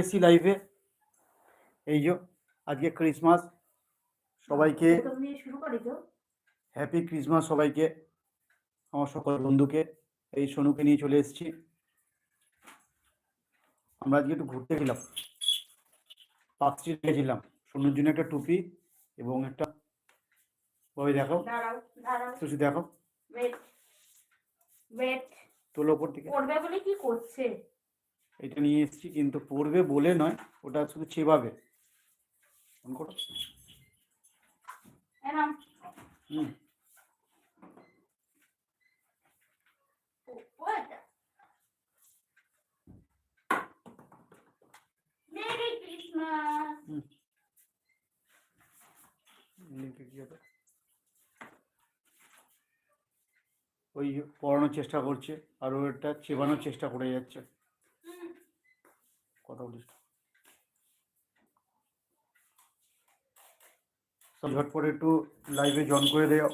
AC লাইভে এই যে আজকে ক্রিসমাস সবাইকে হ্যাপি ক্রিসমাস সবাইকে আমার সকল বন্ধুকে। এই সোনুকে নিয়ে চলে এসেছি। আমরা আজকে একটু ঘুরতে গেলাম। পার্ক স্ট্রিট গেছিলাম সোনুর জন্য একটা টুপি এবং একটা ওই দেখো কিছু দেখো। তোলো ওপর থেকে। বলে কি করছে? এটা নিয়ে এসেছি কিন্তু পড়বে বলে নয় ওটা শুধু চেবাবে। অন করো। হুম। ওই পড়ানোর চেষ্টা করছে আর ওটা চেবানোর চেষ্টা করে যাচ্ছে। বলিস না। সব ঝটপট একটু লাইভে জয়েন করে দেও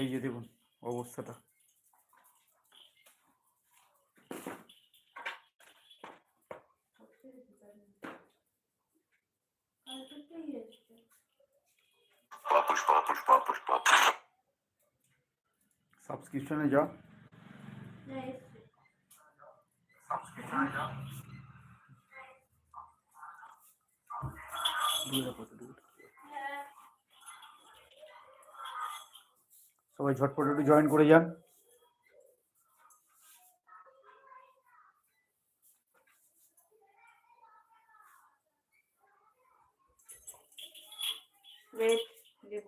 এই যে দেখুন অবস্থাটা। সাবস্ক্রিপশনে যা সাবস্ক্রিপশনে যা দূরে রাখো তো, দূরে রাখো। সবাই ঝটপট একটু জয়েন করে যান ওয়েট দেব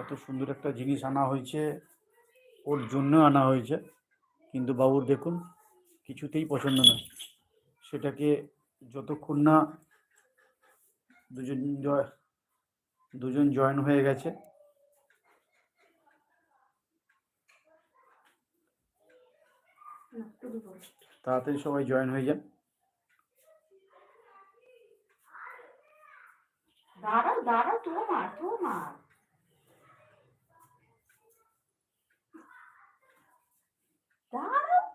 এত সুন্দর একটা জিনিস আনা হয়েছে, ওর জন্য আনা হয়েছে। কিন্তু বাবুর দেখুন, কিছুতেই পছন্দ নয়। সেটাকে যতক্ষণ না দুজন জ- দুজন জয়েন হয়ে গেছে। তাড়াতাড়ি সবাই জয়েন হয়ে যান। দাঁড়াও দাঁড়াও, তোমার তোমার দাঁড়াও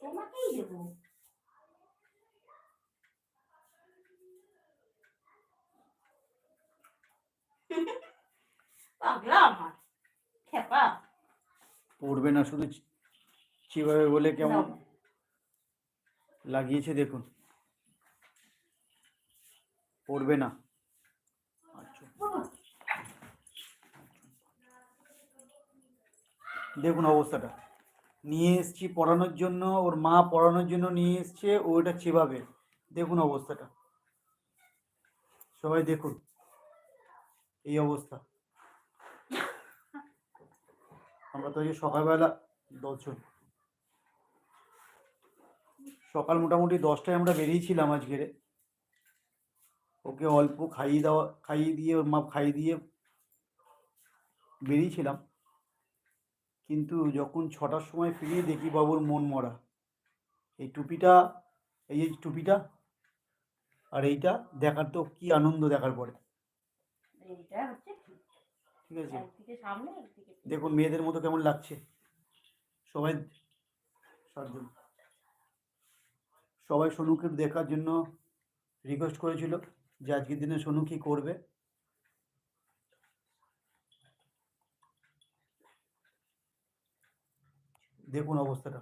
তোমাকেই দেবো পাগলা আমার। খেপা। পড়বে না শুধু চি- চিবাবে বলে কেমন? লাগিয়েছে দেখুন। পড়বে না। আচ্ছা। দেখুন অবস্থাটা। নিয়ে এসছি পড়ানোর জন্য, ওর মা পড়ানোর জন্য নিয়ে এসছে, ও এটা চেবাবে। দেখুন অবস্থাটা। সবাই দেখুন। এই অবস্থা। আমরা তো এই সকালবেলা দশজন। সকাল মোটামুটি দশটায় আমরা বেরিয়েছিলাম আজকেরে ওকে অল্প খাইয়ে দেওয়া, খাইয়ে দিয়ে, ওর মা খাইয়ে দিয়ে বেরিয়েছিলাম। কিন্তু যখন ছটার সময় ফিরিয়ে দেখি বাবুর মন মরা। এই টুপিটা এই যে টুপিটা আর এইটা দেখার তো কি আনন্দ দেখার পরে। ঠিক। আছে। দেখুন মেয়েদের মতো কেমন লাগছে? সবাই সাতজন। সবাই সোনুকে দেখার জন্য রিকোয়েস্ট করেছিল যে আজকের দিনে সোনু কি করবে? দেখুন অবস্থাটা।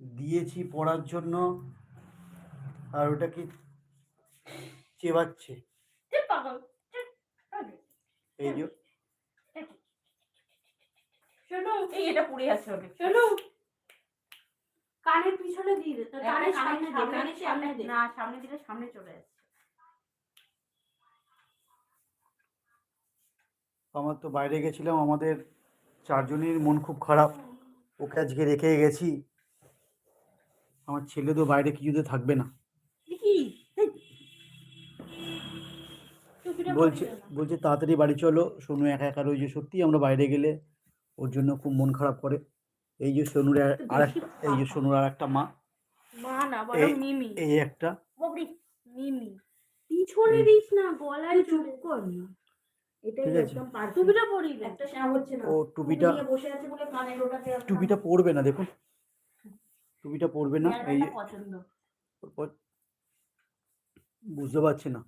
দিয়েছি পড়ার জন্য আর ওটা কি চেবাচ্ছে? এই যে। শোনো এই এটা পুড়ে আছে অনেক শোনো। কানের পিছনে দিয়ে দে তো কানের সামনে দে কানের সামনে দে। না সামনে দিলে সামনে চলে আমার তো বাইরে গেছিলাম আমাদের চারজনের মন খুব খারাপ। ওকে আজকে রেখে গেছি। আমার ছেলে তো বাইরে কিছুতে থাকবে না। বলছে। বলছে তাড়াতাড়ি বাড়ি চলো। সোনু একা একা রয়েছে সত্যি আমরা বাইরে গেলে ওর জন্য খুব মন খারাপ করে। এই যে সোনুর আর এই যে সোনুর আর একটা মা। মা না বলো মিমি। এই একটা। মিমি। পিছনে দিস না গলায় চুপ কর না। এটাই ঠিক আছে। একদম টুপিটা পরি একটা সাপ হচ্ছে না। ও টুপিটা বসে আছে বলে কানের ওটাতে টুপিটা পরবে না দেখুন। টুপিটা পরবে না এই পছন্দ। বুঝতে পারছি না।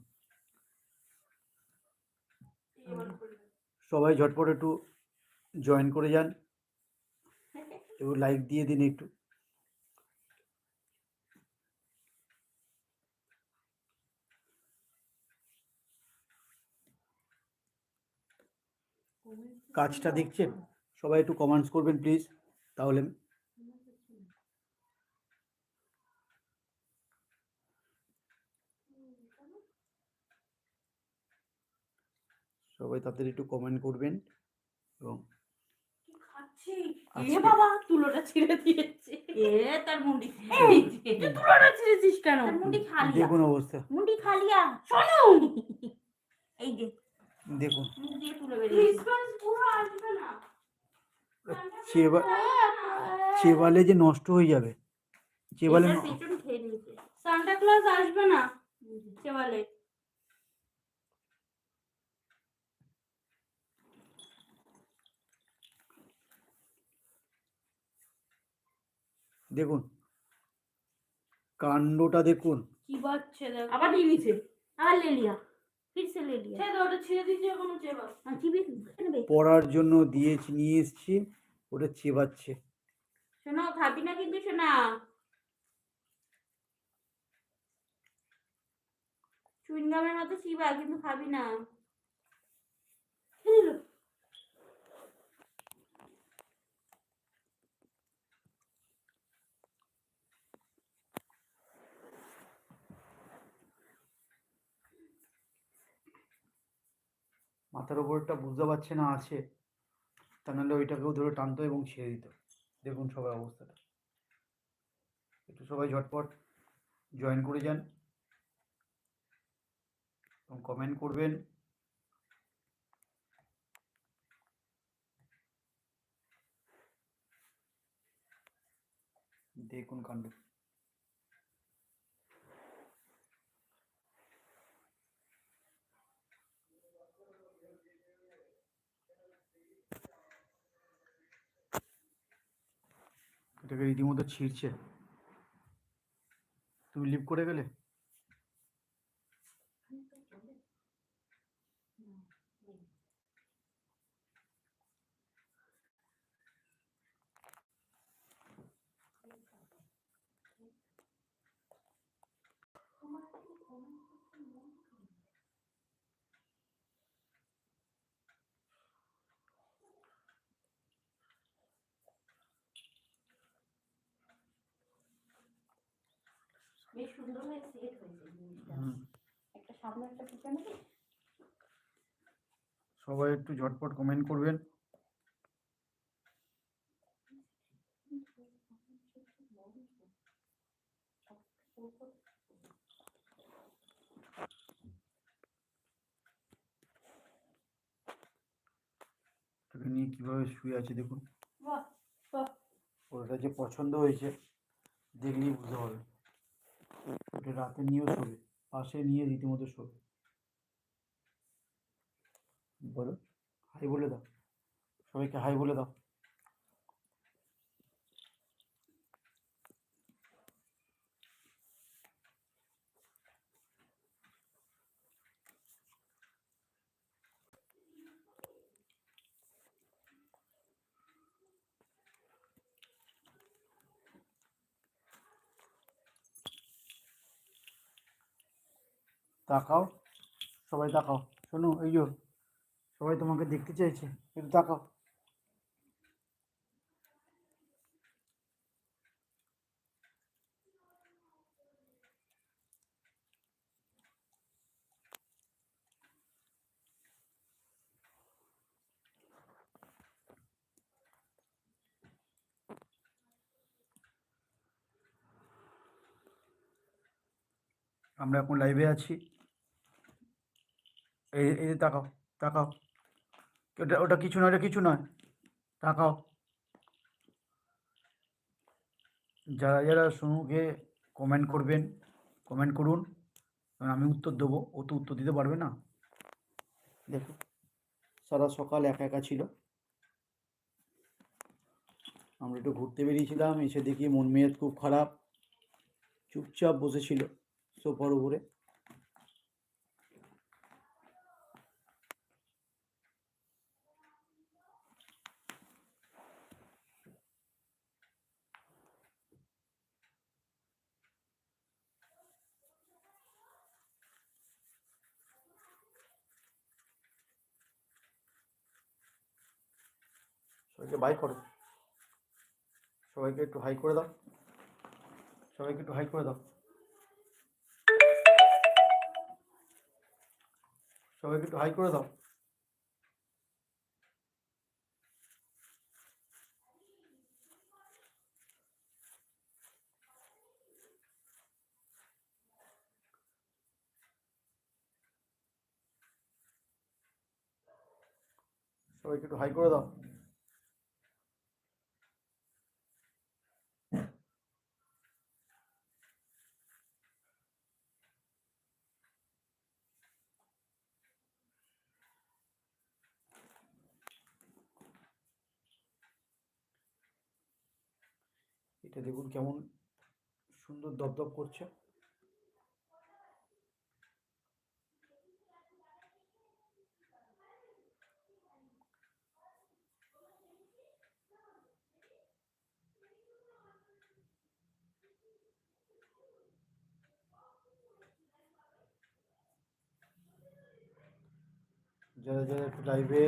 সবাই ঝটপট একটু জয়েন করে যান। একটু লাইক দিয়ে দিন একটু। কাজটা দেখছেন সবাই একটু কমেন্টস করবেন প্লিজ তাহলে সবাই তাদের একটু কমেন্ট করবেন এবং খাচ্ছি। এ বাবা তুলোটা ছিঁড়ে দিয়েছে। এ তার মুন্ডি। এই যে, তুই তুলোটা ছিঁড়েছিস কেন? তার মুন্ডি খালিয়া দেখুন অবস্থা। মুন্ডি খালিয়া শোনো। এই যে। দেখুন। চেবা চেবালে যে নষ্ট হয়ে যাবে চেবালে সান্টা আসবে না। সেবালে। দেখুন। কাণ্ডটা দেখুন। কি বাচ্চা দেখ। আবার নিয়ে নিছে আবার লে সে ওটা ছেড়ে দিচ্ছি এখনও চেবা নেবে পড়ার জন্য দিয়েছি নিয়ে এসছি ওটা চেবাচ্ছে। শোনো খাবি না কিন্তু শোনা। চুইংগামের মতো চিবা কিন্তু খাবি না। খেয়ে নিলো। মাথার ওপরটা বুঝতে পারছে না আছে, তা নাহলে ওইটাকেও ধরে টানতো এবং ছেড়ে দিত। দেখুন সবাই অবস্থাটা। একটু সবাই ঝটপট জয়েন করে যান। এবং কমেন্ট করবেন। দেখুন কাণ্ড এটাকে রীতিমতো ছিঁড়ছে। তুমি লিভ করে গেলে? বেশ সুন্দর হয়ে সেট হয়েছে জিনিসটা। একটা সামনে একটা পিছনে সবাই একটু ঝটপট কমেন্ট করবেন। তোকে নিয়ে কীভাবে শুয়ে আছে দেখুন। ওটা যে পছন্দ হয়েছে দেখলেই বুঝতে হবে ওটা রাতে নিয়েও শোবে, পাশে নিয়ে রীতিমতো শোবে। বলো, হাই বলে দাও, সবাইকে হাই বলে দাও। তাকাও। সবাই তাকাও। শোনো, এই যো সবাই তোমাকে দেখতে চাইছে। একটু তাকাও। আমরা এখন লাইভে আছি। এই এই তাকাও তাকাও। ওটা ওটা কিছু নয় ওটা কিছু নয়। তাকাও। যারা যারা সোনুকে কমেন্ট করবেন কমেন্ট করুন। কারণ আমি উত্তর দেবো, ও তো উত্তর দিতে পারবে না। দেখো, সারা সকাল একা একা ছিল। আমরা একটু ঘুরতে বেরিয়েছিলাম, এসে দেখি মন মেয়াদ খুব খারাপ। চুপচাপ বসেছিল সোফার উপরে। সবাইকে বাই করো। সবাইকে একটু হাই করে দাও। সবাইকে একটু হাই করে দাও। সবাইকে একটু হাই করে দাও। সবাইকে একটু হাই করে দাও। এটা দেখুন কেমন সুন্দর দপদপ করছে। যারা যারা একটু লাইভে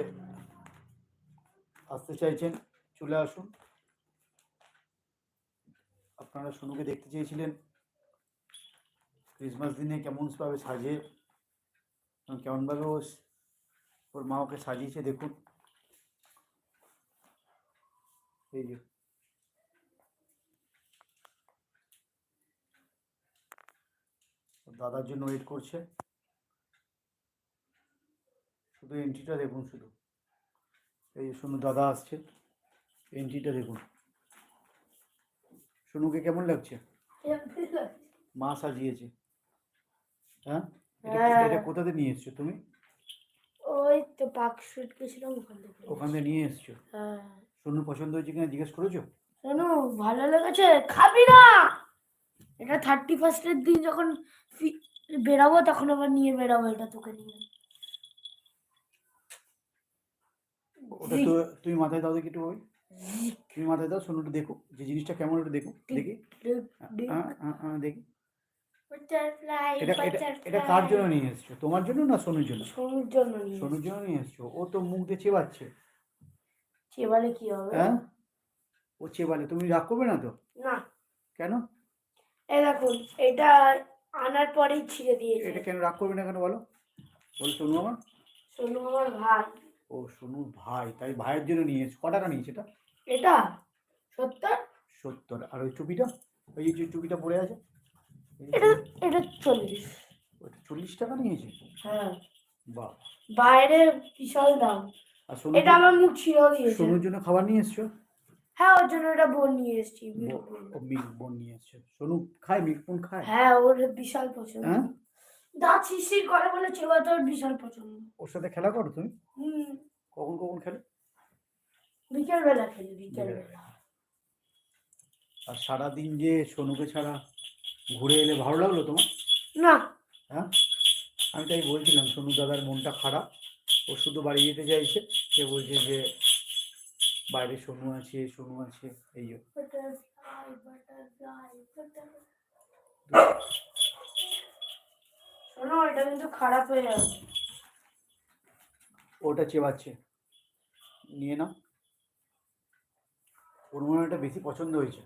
আসতে চাইছেন চলে আসুন। আপনারা সোনুকে দেখতে চেয়েছিলেন। ক্রিসমাস দিনে কেমনভাবে সাজে কেমনভাবে ও ওর মা ওকে সাজিয়েছে দেখুন। এই যে। দাদার জন্য ওয়েট করছে। শুধু এন্ট্রিটা দেখুন শুধু। এই যে সোনু দাদা আসছে। এন্ট্রিটা দেখুন। সোনুকে কেমন লাগছে? মা সাজিয়েছে। হ্যাঁ? এটা হ্যাঁ। কোথাতে নিয়ে এসছো তুমি? ওই তো পাক শুট গেছিলাম ওখান থেকে ওখান থেকে নিয়ে এসছো? হ্যাঁ। সোনুর পছন্দ হয়েছে কিনা জিজ্ঞেস করেছ? শোনো ভালো লেগেছে। খাবি না! এটা থার্টি ফার্স্টের দিন যখন বেরাবো তখন আবার নিয়ে বেরাবো এটা তোকে নিয়ে। ওটা তো তুমি মাথায় দাও দেখি একটু ওই তুমি মাথায় দাও সোনু একটু দেখো যে জিনিসটা কেমন একটু দেখো দেখি। হ্যাঁ, হ্যাঁ, হ্যাঁ, দেখি। এটা এটা এটা কার জন্য নিয়ে এসছো? তোমার জন্য না সোনুর জন্য? সোনুর জন্য নিয়ে সোনুর জন্য নিয়ে এসছো? ও তো মুখ দিয়ে চেবাচ্ছে। চেবালে কি হবে? হ্যাঁ? ও চেবালে তুমি রাগ করবে না তো? না। কেন? এই দেখুন এটা আনার পরেই ছিঁড়ে দিয়েছে। এটা কেন রাগ করবে না কেন বলো? বলো সোনু আমার। সোনু আমার ভাই। ও সোনুর ভাই তাই ভাইয়ের জন্য নিয়ে এসছো ক টাকা নিয়েছে এটা? এটা? সত্তর? সত্তর আর ওই টুপিটা? ওই যে টুপিটা পড়ে আছে? এটা এটা চল্লিশ। ওটা চল্লিশ টাকা নিয়েছে? হ্যাঁ। বাহ। বাইরে বিশাল দাম। আর সোনু এটা আমার মুখ ছিঁড়েও দিয়েছে। সোনুর জন্য খাবার নিয়ে এসছো? হ্যাঁ ওর জন্য এটা বোন নিয়ে এসেছি মিল্ক বোন নিয়ে এসছো। সোনু খায় মিল্ক বোন খায়? হ্যাঁ ওর বিশাল পছন্দ। হ্যাঁ? দাঁত শিরশির করে বলে চেবাতে ওর বিশাল পছন্দ। ওর সাথে খেলা করো তুমি? হুম। কখন কখন খেলে? বিকেল বেলা খেলি বিকেল বেলা আর সারাদিন যে সোনুকে ছাড়া ঘুরে এলে ভালো লাগল তোমার? না। হ্যাঁ? আমি তাই বলছিলাম সোনু দাদার মনটা খারাপ। ও শুধু বাড়ি যেতে চাইছে। সে বলছে যে বাইরে সোনু আছে সোনু আছে এই শোনো, এটা কিন্তু খারাপ হয়ে যাবে ওটা চেবাচ্ছে। নিয়ে নাও। ওর মনে ওটা বেশি পছন্দ হয়েছে।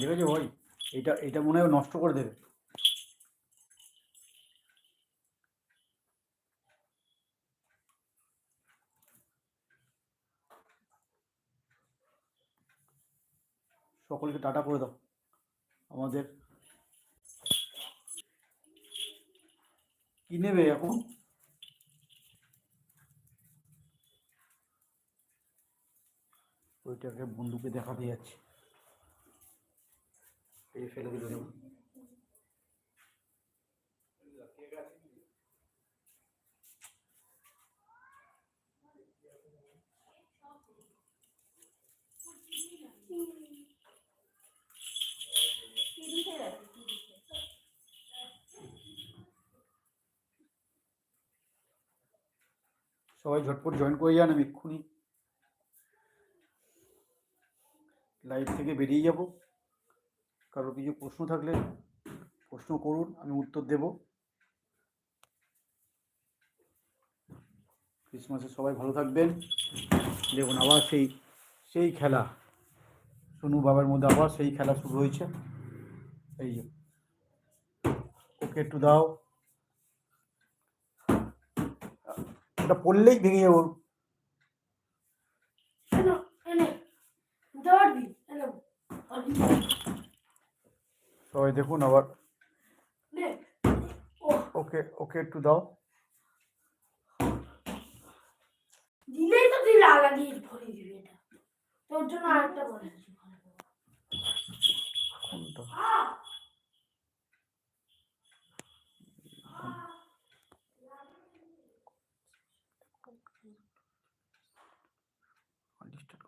দেখেছ ভাই এটা এটা মনে হয় নষ্ট করে দেবে। সকলকে টাটা করে দাও। আমাদের কি নেবে এখন? ওইটাকে বন্ধুকে দেখাতে যাচ্ছে। ফেলে দিল। সবাই ঝটপট জয়েন করে যান, আমি এক্ষুনি লাইভ থেকে বেরিয়ে যাব। কারও কিছু প্রশ্ন থাকলে প্রশ্ন করুন, আমি উত্তর দেব। ক্রিসমাসে সবাই ভালো থাকবেন। দেখুন আবার সেই সেই খেলা। সোনু বাবার মধ্যে আবার সেই খেলা শুরু হয়েছে। এই যে, ওকে একটু দাও। ওটা পড়লেই ভেঙে যাব। সবাই দেখুন আবার। ওকে ওকে একটু দাও। দিলেই তো তুই লাগা দিয়ে ভরে দিবি এটা। তোর জন্য আরেকটা কোনটা ডিস্টার্ব করা যাবে আপনি করে দিলে হয়ে যাবে আর হুম? এটা কেটে দিয়ে